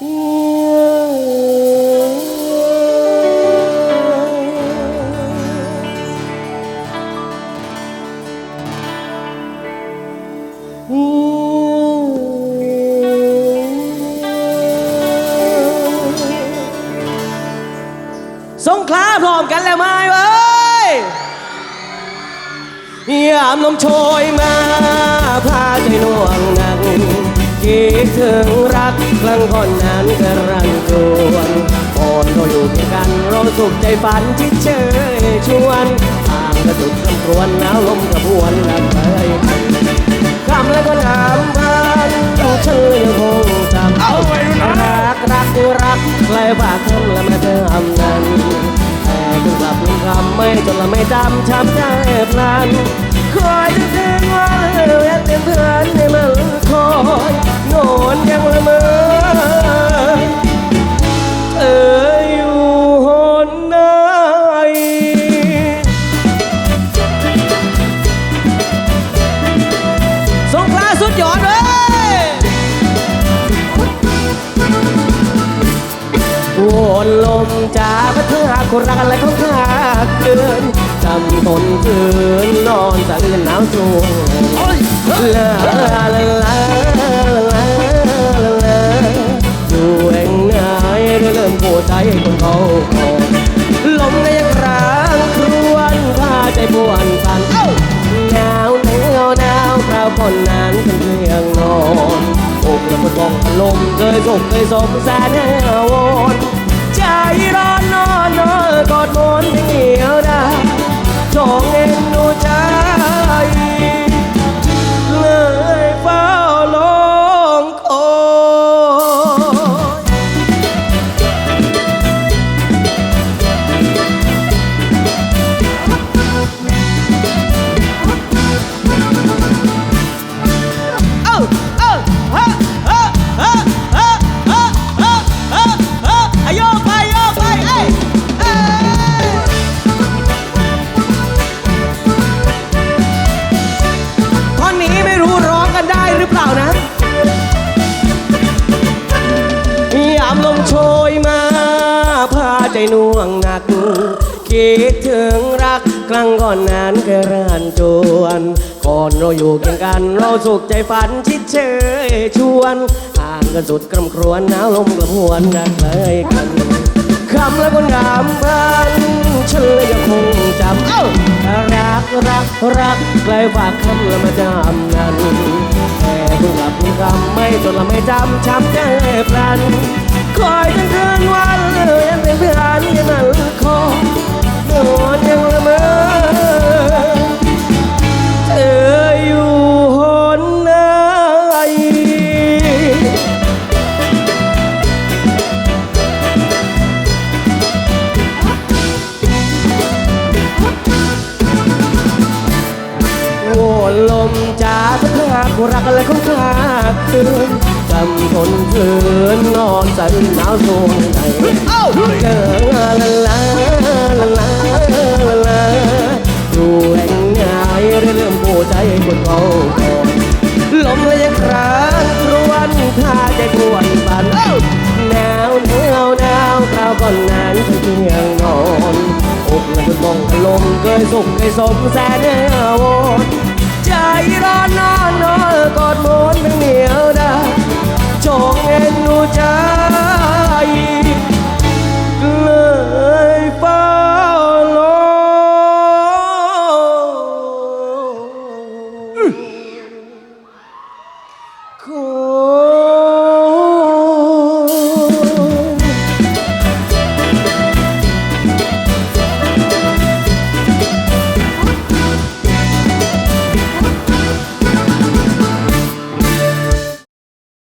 สงขลาพร้อมกันแล้วไหมเว้ยยามลมโชยมาพาใจน่วงหนักคิดถึงรัก ครั้งก่อนนั้นกรันจวนก่อนเราอยู่ด้วยกันเราสุขใจฝันที่เชยชวนทางกระตุกกำครวนหนาวลมกระบวนลับไปคำแล้วก็น้ำพันเชยยังคงจำเอาไปดูนะรักรักรักใครฝากคำและมาเธอทำนั้นแต่ถึงกลับลืมคำไม่จนละไม่จำช้ำใจพลันคอยจะถึงวันเวทเป็นเพื่อนในมันคอยโน วนลมจากเธอหากคนรักอะไรเของข้าเกินจำทนคืนนอนสั่นหนาวสูงลาลาลาลาลาลาลาอยู่แห่งไหนเริ่มปวดใจคนเขาลมก็ยังร้างครวนพาใจปวนสั่นหนาวหนาวหนาวคราวก่อนนั้นเป็นเพียงนอน แล้วก็ต้องลมเคยสุขเคยสมแสนวนใจร้อนนอน โชยมาพาใจน่วงหนัก คิดถึงรักครั้งก่อนนั้นเคยรันจวนก่อนเราอยู่เคียงกันเราสุขใจฝันชิดเชยชวนห่างกันสุดกำครวนหนาวลมกระพวนรักเลยกันคำแล้วก็งามพันฉันเลยยังคงจำเอ้ารักรักรักใกล้ฝากคำแล้วมาจำนั้นแต่เพิ่งกลับเพิ่งคำไม่จนละไม่จำช้ำใจพลัน คอยจนคืนวันยังเป็นเพื่อนยังมันคอยนอนยังละเมอเธออยู่หนไหนโอ้ลมจ้าสักหากรักอะไรของข้าคืนำทนคืนนอนสั่นหนาวสูงใจเอ้าเจอลาลาลาลาลาลาลาอยู่แห่งไหนเริ่มปวดใจคนเขาก่อนลมเลยยังครานครวนพาใจปวนปันหนาวหนาวหนาวคราวก่อนนั้นฉันเพียงนอนอกและคุณมองลมเคยสุขเคยสมแสนอวนใจร้ cool.